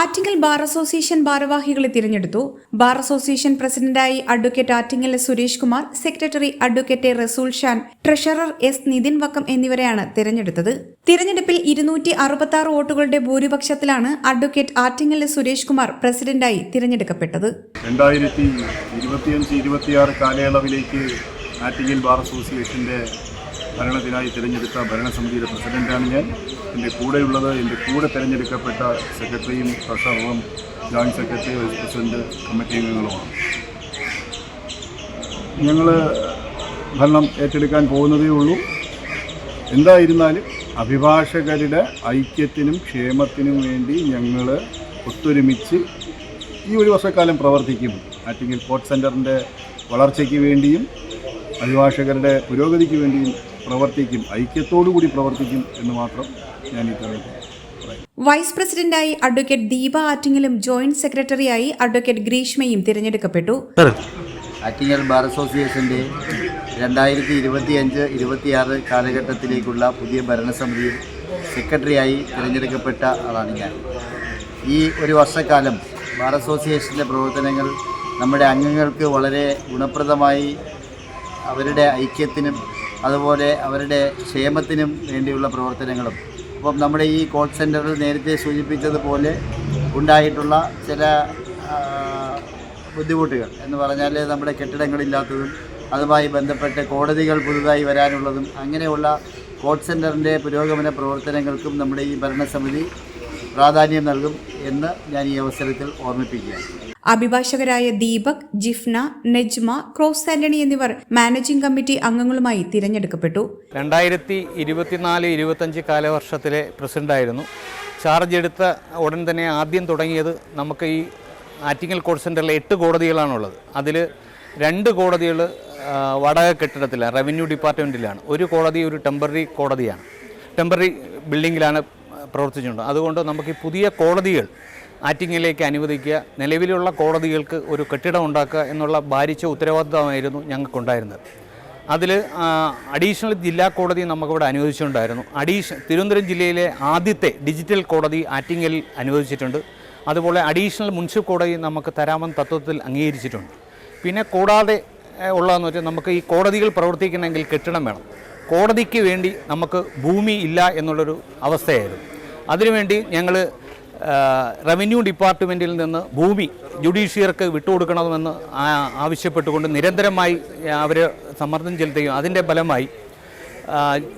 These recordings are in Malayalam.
ആറ്റിങ്ങൽ ബാർ അസോസിയേഷൻ ഭാരവാഹികളെ തിരഞ്ഞെടുത്തു. ബാർ അസോസിയേഷൻ പ്രസിഡന്റായി advocate Attingal Suresh Kumar secretary advocate Rasool Shan treasurer S Nithin Vakkom എന്നിവരെയാണ് തിരഞ്ഞെടുത്തത്. തിരഞ്ഞെടുപ്പിൽ ഇരുന്നൂറ്റി അറുപത്തി വോട്ടുകളുടെ ഭൂരിപക്ഷത്തിലാണ് അഡ്വക്കേറ്റ് ആറ്റിങ്ങൽ സുരേഷ് കുമാർ പ്രസിഡന്റായി തിരഞ്ഞെടുക്കപ്പെട്ടത്. രണ്ടായിരത്തി ഇരുപത്തിയഞ്ച് ഇരുപത്തിയാറ് കാലയളവിലേക്ക് ആറ്റിങ്ങൽ ബാർ അസോസിയേഷന്റെ ഭരണത്തിനായി തിരഞ്ഞെടുത്ത ഭരണസമിതിയുടെ പ്രസിഡന്റാണ് ഞാൻ. എന്റെ കൂടെയുള്ളത് എന്റെ കൂടെ തിരഞ്ഞെടുക്കപ്പെട്ട സെക്രട്ടറിയും ട്രഷററും joint secretary vice president committee അംഗങ്ങളുമാണ്. ഞങ്ങൾ ഭരണം ഏറ്റെടുക്കാൻ പോകുന്നതേ ഉള്ളൂ. എന്തായിരുന്നാലും അഭിഭാഷകരുടെ ഐക്യത്തിനും ക്ഷേമത്തിനും വേണ്ടി ഞങ്ങൾ ഒത്തൊരുമിച്ച് ഈ ഒരു വർഷക്കാലം പ്രവർത്തിക്കും. ആറ്റിങ്ങൽ കോട്ട് സെന്ററിന്റെ വളർച്ചയ്ക്ക് വേണ്ടിയും അഭിഭാഷകരുടെ പുരോഗതിക്ക് വേണ്ടിയും പ്രവർത്തിക്കും ഐക്യത്തോടു കൂടി പ്രവർത്തിക്കും എന്ന് മാത്രം ഞാൻ ഈ തരത്തിൽ വൈസ് പ്രസിഡന്റായി അഡ്വക്കേറ്റ് ദീപ ആറ്റിങ്ങലും ജോയിന്റ് സെക്രട്ടറിയായി അഡ്വക്കേറ്റ് ഗ്രീഷ്മയും തിരഞ്ഞെടുക്കപ്പെട്ടു. ആറ്റിങ്ങൽ ബാർ അസോസിയേഷന്റെ രണ്ടായിരത്തി ഇരുപത്തി അഞ്ച് ഇരുപത്തിയാറ് കാലഘട്ടത്തിലേക്കുള്ള പുതിയ ഭരണസമിതിയിൽ സെക്രട്ടറിയായി തിരഞ്ഞെടുക്കപ്പെട്ട ആളാണ് ഞാൻ. ഈ ഒരു വർഷക്കാലം ബാർ അസോസിയേഷന്റെ പ്രവർത്തനങ്ങൾ നമ്മുടെ അംഗങ്ങൾക്ക് വളരെ ഗുണപ്രദമായി അവരുടെ ഐക്യത്തിനും അതുപോലെ അവരുടെ ക്ഷേമത്തിനും വേണ്ടിയുള്ള പ്രവർത്തനങ്ങളും. അപ്പം നമ്മുടെ ഈ കോൾ സെന്ററിൽ നേരത്തെ സൂചിപ്പിച്ചതുപോലെ ഉണ്ടായിട്ടുള്ള ചില ബുദ്ധിമുട്ടുകൾ എന്ന് പറഞ്ഞാൽ നമ്മുടെ കെട്ടിടങ്ങളില്ലാത്തതും അതുമായി ബന്ധപ്പെട്ട് കോടതികൾ പുതുതായി വരാനുള്ളതും അങ്ങനെയുള്ള കോൾ സെന്ററിന്റെ പുരോഗമന പ്രവർത്തനങ്ങൾക്കും നമ്മുടെ ഈ ഭരണസമിതി പ്രാധാന്യം നൽകും എന്ന് ഞാൻ ഈ അവസരത്തിൽ ഓർമ്മിപ്പിക്കുകയാണ്. അഭിഭാഷകരായ ദീപക് ജിഫ്ന നെജ്മ ക്രോസ് ആന്റണി എന്നിവർ മാനേജിംഗ് കമ്മിറ്റി അംഗങ്ങളുമായി തിരഞ്ഞെടുക്കപ്പെട്ടു. രണ്ടായിരത്തി ഇരുപത്തിനാല് ഇരുപത്തഞ്ച് കാലവർഷത്തിലെ പ്രസിഡന്റായിരുന്നു. ചാർജ് എടുത്ത ഉടൻ തന്നെ ആദ്യം തുടങ്ങിയത് നമുക്ക് ഈ ആറ്റിങ്ങൽ കോർട്ട് സെന്ററിലെ എട്ട് കോടതികളാണുള്ളത്. അതിൽ രണ്ട് കോടതികൾ വാടക കെട്ടിടത്തിലാണ് റവന്യൂ ഡിപ്പാർട്ട്മെന്റിലാണ് ഒരു കോടതി ഒരു ടെമ്പററി കോടതിയാണ്. ടെമ്പററി ബിൽഡിങ്ങിലാണ് പ്രവർത്തിച്ചുകൊണ്ട് അതുകൊണ്ട് നമുക്ക് ഈ പുതിയ കോടതികൾ ആറ്റിങ്ങിലേക്ക് അനുവദിക്കുക നിലവിലുള്ള കോടതികൾക്ക് ഒരു കെട്ടിടം ഉണ്ടാക്കുക എന്നുള്ള ഭാരിച്ച ഉത്തരവാദിത്തമായിരുന്നു ഞങ്ങൾക്കുണ്ടായിരുന്നത്. അതിൽ അഡീഷണൽ ജില്ലാ കോടതി നമുക്കിവിടെ അനുവദിച്ചിട്ടുണ്ടായിരുന്നു. അഡീഷ തിരുവനന്തപുരം ജില്ലയിലെ ആദ്യത്തെ ഡിജിറ്റൽ കോടതി ആറ്റിങ്ങലിൽ അനുവദിച്ചിട്ടുണ്ട്. അതുപോലെ അഡീഷണൽ മുനിസിപ്പൽ കോടതി നമുക്ക് തരാമെന്ന തത്വത്തിൽ അംഗീകരിച്ചിട്ടുണ്ട്. പിന്നെ കൂടാതെ ഉള്ളതെന്ന് വെച്ചാൽ നമുക്ക് ഈ കോടതികൾ പ്രവർത്തിക്കണമെങ്കിൽ കെട്ടിടം വേണം. കോടതിക്ക് വേണ്ടി നമുക്ക് ഭൂമി ഇല്ല എന്നുള്ളൊരു അവസ്ഥയായിരുന്നു. അതിനുവേണ്ടി ഞങ്ങൾ റവന്യൂ ഡിപ്പാർട്ട്മെന്റിൽ നിന്ന് ഭൂമി ജുഡീഷ്യർക്ക് വിട്ടുകൊടുക്കണമെന്ന് ആവശ്യപ്പെട്ടുകൊണ്ട് നിരന്തരമായി അവർ സമ്മർദ്ദം ചെലുത്തുകയും അതിന്റെ ഫലമായി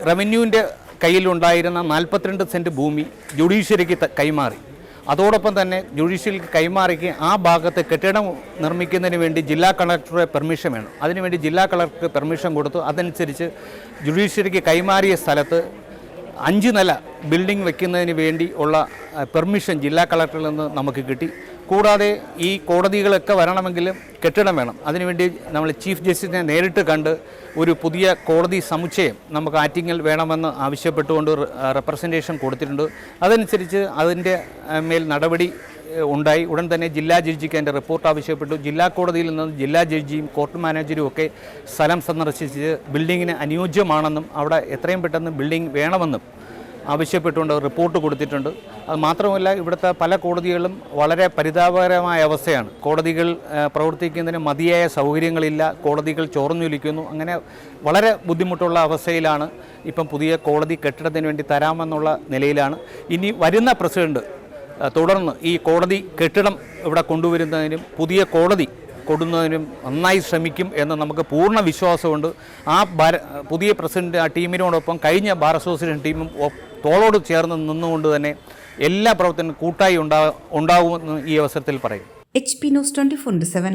റവന്യൂവിന്റെ കയ്യിലുണ്ടായിരുന്ന നാൽപ്പത്തിരണ്ട് സെന്റ് ഭൂമി ജുഡീഷ്യറിക്ക് കൈമാറി. അതോടൊപ്പം തന്നെ ജുഡീഷ്യറിക്ക് കൈമാറിക്ക് ആ ഭാഗത്ത് കെട്ടിടം നിർമ്മിക്കുന്നതിന് വേണ്ടി ജില്ലാ കളക്ടറുടെ പെർമിഷൻ വേണം. അതിനുവേണ്ടി ജില്ലാ കളക്ടർക്ക് പെർമിഷൻ കൊടുത്തു. അതനുസരിച്ച് ജുഡീഷ്യറിക്ക് കൈമാറിയ സ്ഥലത്ത് അഞ്ച് നില ബിൽഡിംഗ് വെക്കുന്നതിന് വേണ്ടി ഉള്ള പെർമിഷൻ ജില്ലാ കളക്ടറിൽ നിന്ന് നമുക്ക് കിട്ടി. കൂടാതെ ഈ കോടതികളൊക്കെ വരണമെങ്കിലും കെട്ടിടം വേണം. അതിനുവേണ്ടി നമ്മൾ ചീഫ് ജസ്റ്റിസിനെ നേരിട്ട് കണ്ട് ഒരു പുതിയ കോടതി സമുച്ചയം നമുക്ക് ആറ്റിങ്ങൽ വേണമെന്ന് ആവശ്യപ്പെട്ടുകൊണ്ട് റെപ്രസെന്റേഷൻ കൊടുത്തിട്ടുണ്ട്. അതനുസരിച്ച് അതിന്റെ മേൽ നടപടി ഉണ്ടായി. ഉടൻ തന്നെ ജില്ലാ ജഡ്ജിക്ക് അതിന്റെ റിപ്പോർട്ട് ആവശ്യപ്പെട്ടു. ജില്ലാ കോടതിയിൽ നിന്ന് ജില്ലാ ജഡ്ജിയും കോർട്ട് മാനേജരും ഒക്കെ സ്ഥലം സന്ദർശിച്ച് ബിൽഡിങ്ങിന് അനുയോജ്യമാണെന്നും അവിടെ എത്രയും പെട്ടെന്ന് ബിൽഡിംഗ് വേണമെന്നും ആവശ്യപ്പെട്ടുകൊണ്ട് റിപ്പോർട്ട് കൊടുത്തിട്ടുണ്ട്. അത് മാത്രമല്ല ഇവിടുത്തെ പല കോടതികളും വളരെ പരിതാപകരമായ അവസ്ഥയാണ്. കോടതികൾ പ്രവർത്തിക്കുന്നതിന് മതിയായ സൗകര്യങ്ങളില്ല. കോടതികൾ ചോർന്നൊലിക്കുന്നു. അങ്ങനെ വളരെ ബുദ്ധിമുട്ടുള്ള അവസ്ഥയിലാണ് ഇപ്പം പുതിയ കോടതി കെട്ടിടത്തിന് വേണ്ടി തരാമെന്നുള്ള നിലയിലാണ്. ഇനി വരുന്ന പ്രസിഡന്റ് തുടർന്ന് ഈ കോടതി കെട്ടിടം ഇവിടെ കൊണ്ടുവരുന്നതിനും പുതിയ കോടതി കൊടുന്നതിനും നന്നായി ശ്രമിക്കും എന്ന് നമുക്ക് പൂർണ വിശ്വാസമുണ്ട്. ആ ഭാര പുതിയ പ്രസിഡന്റ് ആ ടീമിനോടൊപ്പം കഴിഞ്ഞ ബാർ അസോസിയേഷൻ ടീമും തോളോട് ചേർന്ന് നിന്നുകൊണ്ട് തന്നെ എല്ലാ പ്രവർത്തനവും കൂട്ടായി ഉണ്ടാ ഉണ്ടാകുമെന്ന് ഈ അവസരത്തിൽ പറയും. H P news twenty four seven